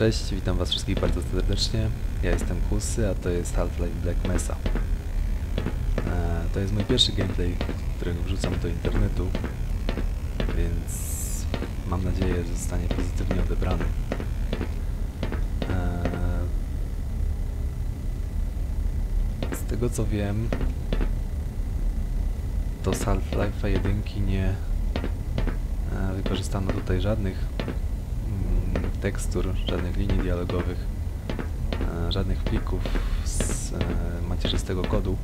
Cześć, witam was wszystkich bardzo serdecznie. Ja jestem Kusy, a to jest Half-Life Black Mesa. E, to jest mój pierwszy gameplay, którego wrzucam do internetu, więc mam nadzieję, że zostanie pozytywnie odebrany. E, z tego co wiem, to z Half-Life'a 1 nie e, wykorzystano tutaj żadnych tekstur, żadnych linii dialogowych, e, żadnych plików z e, macierzystego kodu.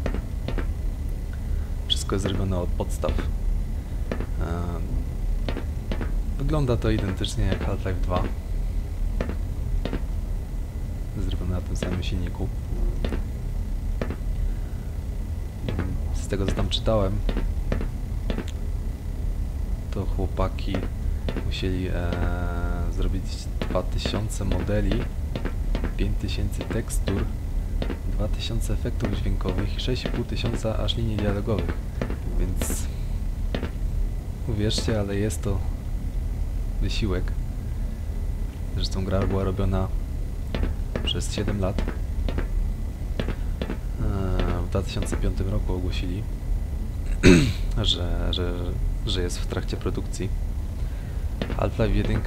Wszystko jest zrobione od podstaw. E, Wygląda to identycznie jak Half-Life 2. Zrobione na tym samym silniku. Z tego co tam czytałem, to chłopaki musieli e, zrobić 2000 modeli, 5000 tekstur, 2000 efektów dźwiękowych i 6500 aż linii dialogowych. Więc uwierzcie, ale jest to wysiłek. Zresztą gra była robiona przez 7 lat. E, W 2005 roku ogłosili, że, że, że jest w trakcie produkcji. Half-Life 1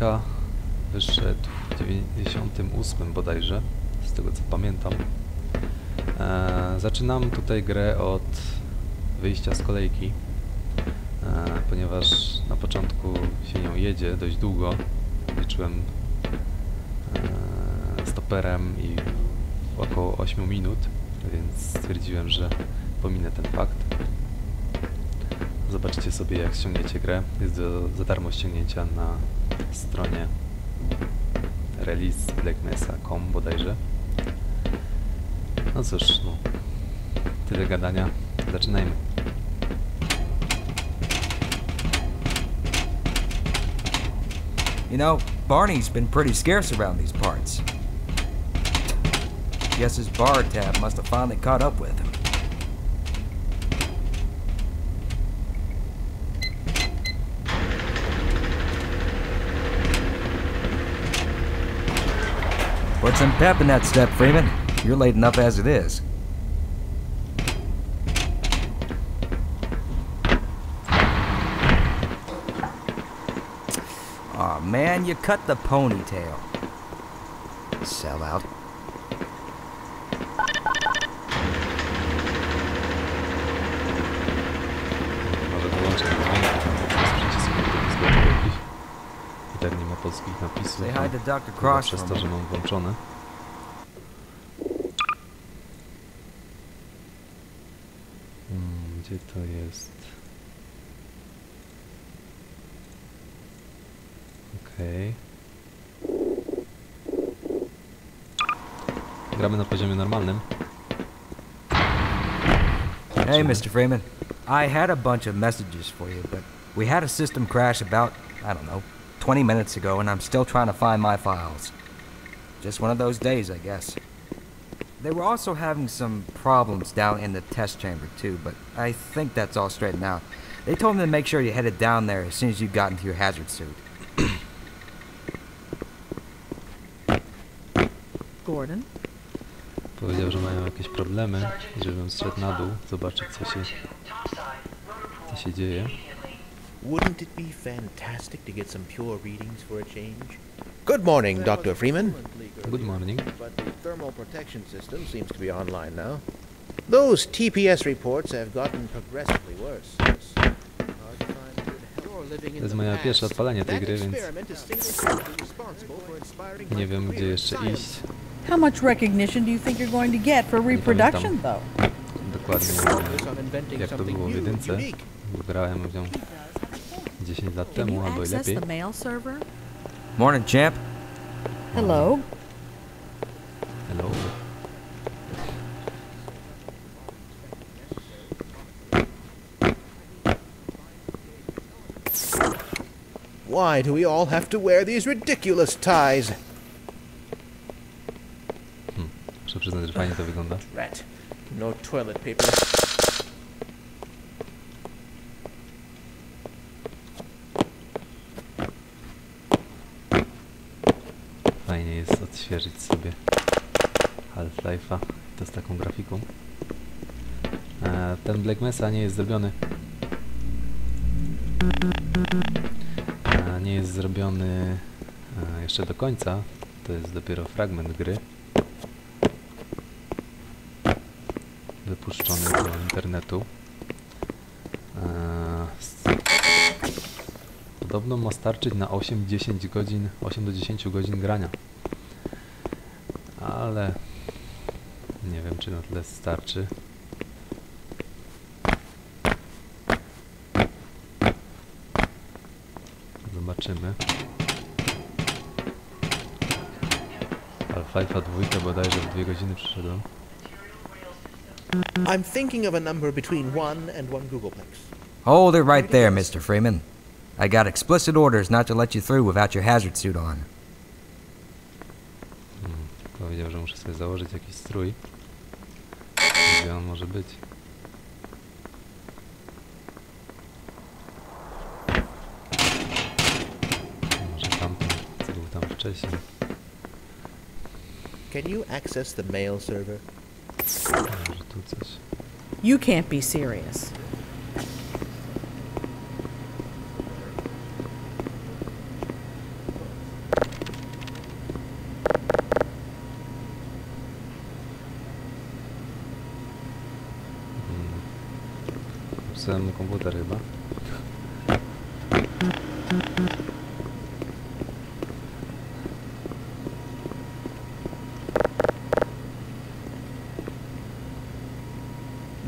wyszedł w 98 bodajże, z tego co pamiętam. E, zaczynam tutaj grę od wyjścia z kolejki, e, ponieważ na początku się nią jedzie dość długo. Liczyłem e, stoperem i około 8 minut, więc stwierdziłem, że pominę ten fakt. Zobaczcie sobie jak ściągniecie grę. Jest do, za darmo ściągnięcia na stronie release blackmesa.com bodajże. No cóż, no, tyle gadania. Zaczynajmy. You know, Barney's been pretty scarce around these parts. Guess his bar tab must have finally caught up with him. Some pep in that step, Freeman. You're late enough as it is. Aw, man, you cut the ponytail. Sell out. Może polskich napisów. To przez to, że mam włączone. Hmm, gdzie to jest? Okej. Gramy na poziomie normalnym. Hey, Mr. Freeman. I had a bunch of messages for you, but we had a system crash about, I don't know, 20 minutes ago, and I'm still trying to find my files. Just one of those days, I guess. They were also having some problems down in the test chamber, too, but I think that's all straightened out. They told me to make sure you headed down there as soon as you got into your hazard suit. Gordon? Powiedział, że mają jakieś problemy żebym zszedł na dół, zobaczyć co się, co się dzieje. Wouldn't it be fantastic to get some pure readings for a change? Good morning, Dr. Freeman. Good morning. But the thermal protection system seems to be online now. Those TPS reports have gotten progressively worse. It's hard to find good help. You're living in jest the moje past. pierwsze odpalenie tej gry, więc experiment is single-handedly responsible for inspiring nie wiem gdzie jeszcze iść. How much recognition do you think you're going to get for reproduction, though? Dokładnie Focus on inventing jak to something było w new and jedynce. unique. bo Grałem w nią 10 lat Can you temu albo i access the mail server? Morning, champ. Hello? Hello. Why do we all have to wear these ridiculous ties? Hmm. Muszę przyznać, że fajnie to wygląda. Rat. No toilet paper. Odświeżyć sobie Half-Life'a. To z taką grafiką. E, ten Black Mesa nie jest zrobiony. E, nie jest zrobiony e, jeszcze do końca. To jest dopiero fragment gry. Wypuszczony do internetu. E, Podobno ma starczyć na 8-10 godzin, 8 do 10 godzin grania. Ale nie wiem czy na tyle starczy. Zobaczymy. Half-Life'a dwójkę bodajże w 2 godziny przyszedłem. I'm thinking of a number between one and one Googleplex. Hold it right there, Mr. Freeman. I got explicit orders not to let you through without your hazard suit on. Powiedział, że muszę sobie założyć jakiś strój. Gdzie on może być? Może tamten, co był tam wcześniej. Can you access the mail server? Może tu coś. You can't be serious. Psułem mu komputer chyba.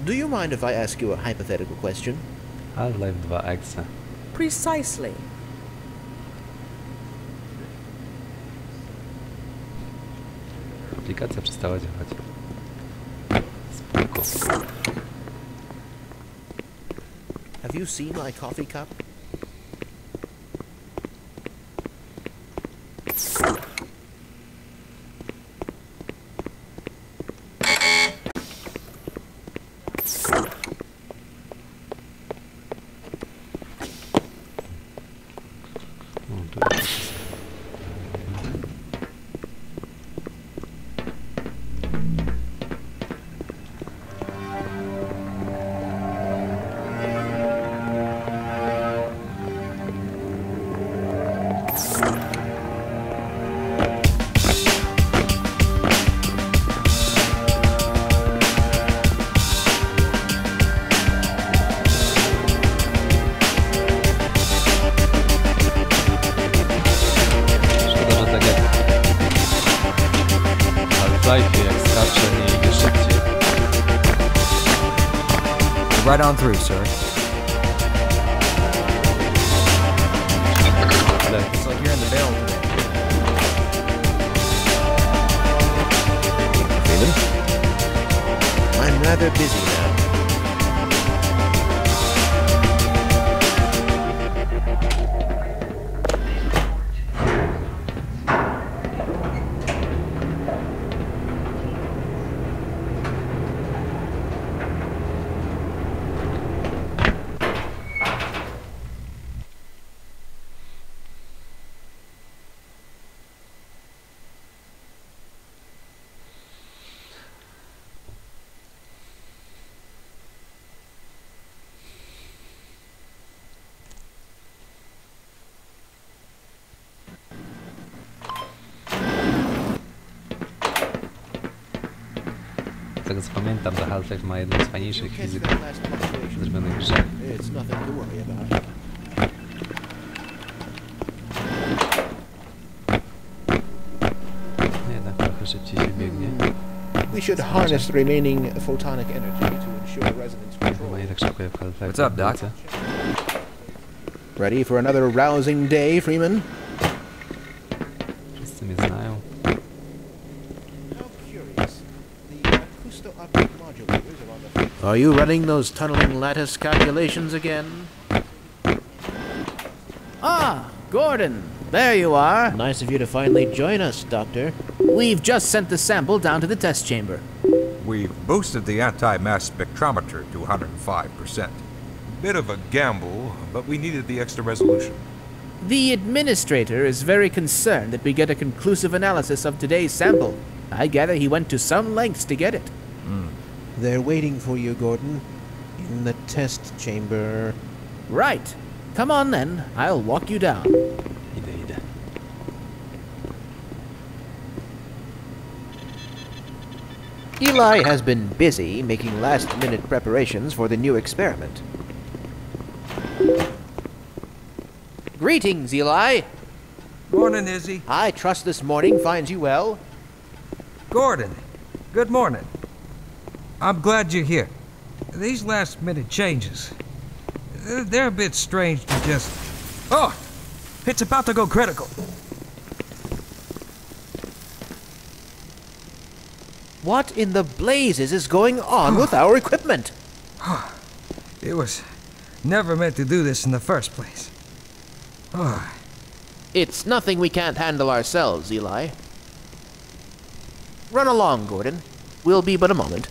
Do you mind if I ask you a hypothetical question? Half-Life 2 Exe. Precisely. Aplikacja przestała działać. Spoko. Have you seen my coffee cup? Right on through, sir. Looks like you're in the mail today. I'm rather busy now. Tego co pamiętam, to Half-Life ma jedną z fajniejszych fizyk that last fluctuation. zrobionych w grze. It's nothing to worry about. Jednak trochę szybciej się biegnie. We should harness the remaining photonic energy to ensure resonance Chyba control. nie tak szybko jak w Half-Life. What's up, Doc? Ready for another rousing day, Freeman? Are on the front. Are you running those tunneling lattice calculations again? Ah, Gordon, there you are. Nice of you to finally join us, Doctor. We've just sent the sample down to the test chamber. We've boosted the anti-mass spectrometer to 105%. Bit of a gamble, but we needed the extra resolution. The administrator is very concerned that we get a conclusive analysis of today's sample. I gather he went to some lengths to get it. They're waiting for you, Gordon. In the test chamber. Right. Come on then. I'll walk you down. Idę, idę. Eli has been busy making last minute preparations for the new experiment. Greetings, Eli. Morning, Izzy. I trust this morning finds you well. Gordon, good morning. I'm glad you're here. These last minute changes, they're- a bit strange to just. Oh! It's about to go critical. What in the blazes is going on with our equipment? It was never meant to do this in the first place. Oh, It's nothing we can't handle ourselves, Eli. Run along, Gordon. We'll be but a moment.